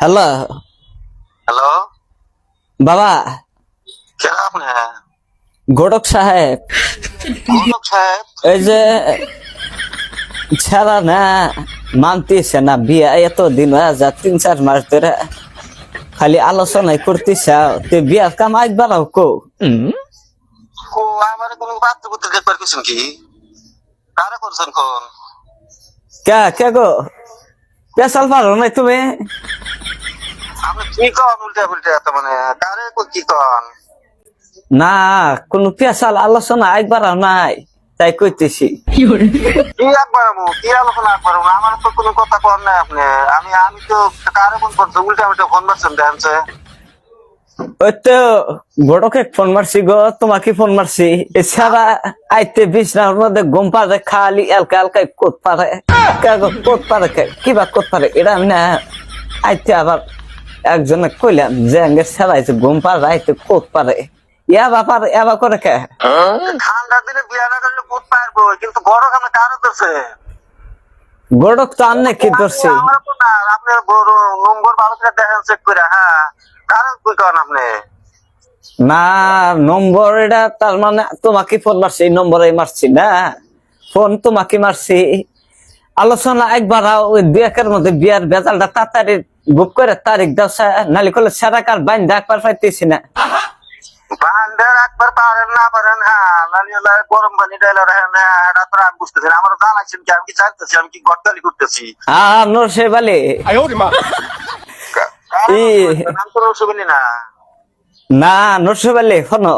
Hello. Hello. বাবা। গোডক সাহেব। এই যে ছাড়া না মানতেছে না বিয়া এত দিন হয়ে যা তিন চার মাস ধরে খালি আলোচনাই করতেছে। তে বিয়ার কাম একবার কো ও আমার কোনো পাত্র পুত্র দেখবার কিছু কি? কারে করছেন কোন? কে কে গো? পেশাল পারো নাই তুমি? আপনি কি কন উল্টা মানে কারে কি কন না কোন পেশাল আলোচনা একবার নাই তাই কইতেছি। কি একবার আমু? কি আলোচনা একবার আমার তো কোনো কথা কর নাই আপনি। আমি আমি তো কারে ফোন করছ? উল্টা উল্টা ফোন মারছেন দেখছে ওই তো বড়কে ফোন মারছি গো তোমাকে ফোন মারছি। এছাড়া আইতে বিছনার মধ্যে ঘুম পারে খালি এলকা এলকাই কোত পারে কে গো কোত পারে কে কিবা কোত পারে এটা আমি না আইতে আবার একজনে কইলাম যে আঙ্গে ছাড়াইছে ঘুম পারে আইতে কোত পারে ইয়া বাপার এবা করে কে? ঠান্ডার দিনে বিয়া না করলে বুঝ পারব? কিন্তু বড় কামে কারে করছে গড়ক তো আন্নে কি করছি আমার তো না আপনি বড় নম্বর ভালো করে দেখেন চেক করে হ্যাঁ। কারে কই কন আপনি? না নম্বর এটা তার মানে তোমাকে ফোন মারছি এই নম্বরে মারছি না। ফোন তোমাকে মারছি। আলোচনা একবার ওই দুই একের মধ্যে বিয়ার বেজালটা তাড়াতাড়ি বুক করে তারিখ দাও নালি করলে সারা কার বাইন একবার পাইতেছি না। বান্ডার একবার পারেন না পারেন হ্যাঁ। নালি হলে গরম পানি ডাইলে রাখেন হ্যাঁ। এটা তো আমি বুঝতেছি না। আমার জানাচ্ছেন কি আমি কি জানতেছি আমি কি গটকালি করতেছি? আর নোর সে বলে না। না নোর সে বলে শোনো।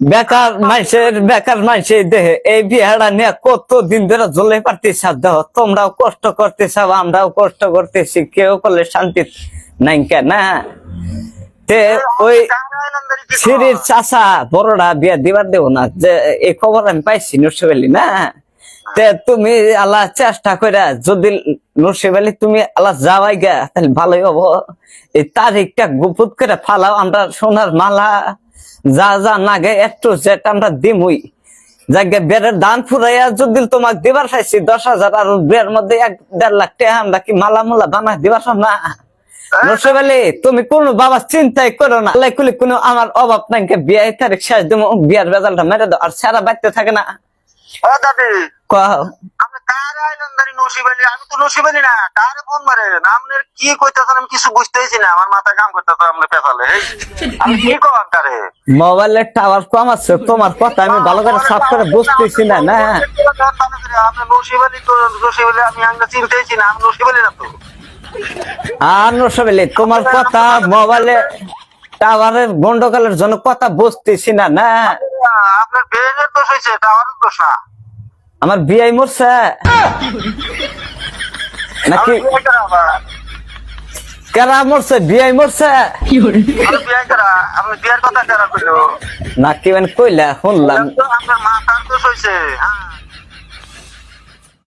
বেকার মানুষের বেকার মানুষের দেহে এই বিহারা নিয়ে কত দিন ধরে জ্বলে পারতেছ দেহ? তোমরাও কষ্ট করতেছ আমরাও কষ্ট করতেছি, কেউ করলে শান্তি নাই কেন? না বিয়া দিবার দেব না, যে এই খবর আমি পাইছি তে তুমি চেষ্টা করে যদি তুমি তাহলে ভালোই এই তারিখটা গুপুত করে ফালাও, আমরা সোনার মালা যা যা নাগে, একটু যেট আমরা দিমুই। যাকে বেড়ের দান ফুরাইয়া যদি তোমাকে দিবার চাইছি, দশ হাজার আর বের মধ্যে এক দেড় লাখ টাকা আমরা কি মালা মালা বানা দিবার না? নসব তুমি কোনো বাবা চিন্তাই করো না। কোনো আমার অভাব নাই বিয়ে তারিখ শেষ দেবো বিয়ার রেজাল্টটা মেরে দাও, আর সারা বাড়তে থাকে না। ও দাদি। কও। আপনি কার নসিবালি? আমি তো নসিবালি না কারে ফোন মারেন আপনার কি কইতেছেন আমি কিছু বুঝতেছি না আমার মাথায় কাম করতেছে আপনি পেছালে আমি কি কন কারে? মোবাইলের টাওয়ার কম আছে তোমার কথা আমি ভালো করে সাফ করে বুঝতেছি না না। আপনি নসিবালি তো নসিবালি আমি চিনতেছি না আমি নসিবালি না তো। আর নসব আলী তোমার কথা মোবাইলে টাওয়ারের গন্ডগোলের জন্য কথা বুঝতেছি না না। আপনার ব্রেনের দোষ হয়েছে টাওয়ারের দোষ না। আমার বিআই মরছে। নাকি করা মরছে? বিআই মরছে। নাকি মানে কইলা শুনলাম। আপনার মাথার দোষ হয়েছে হ্যাঁ।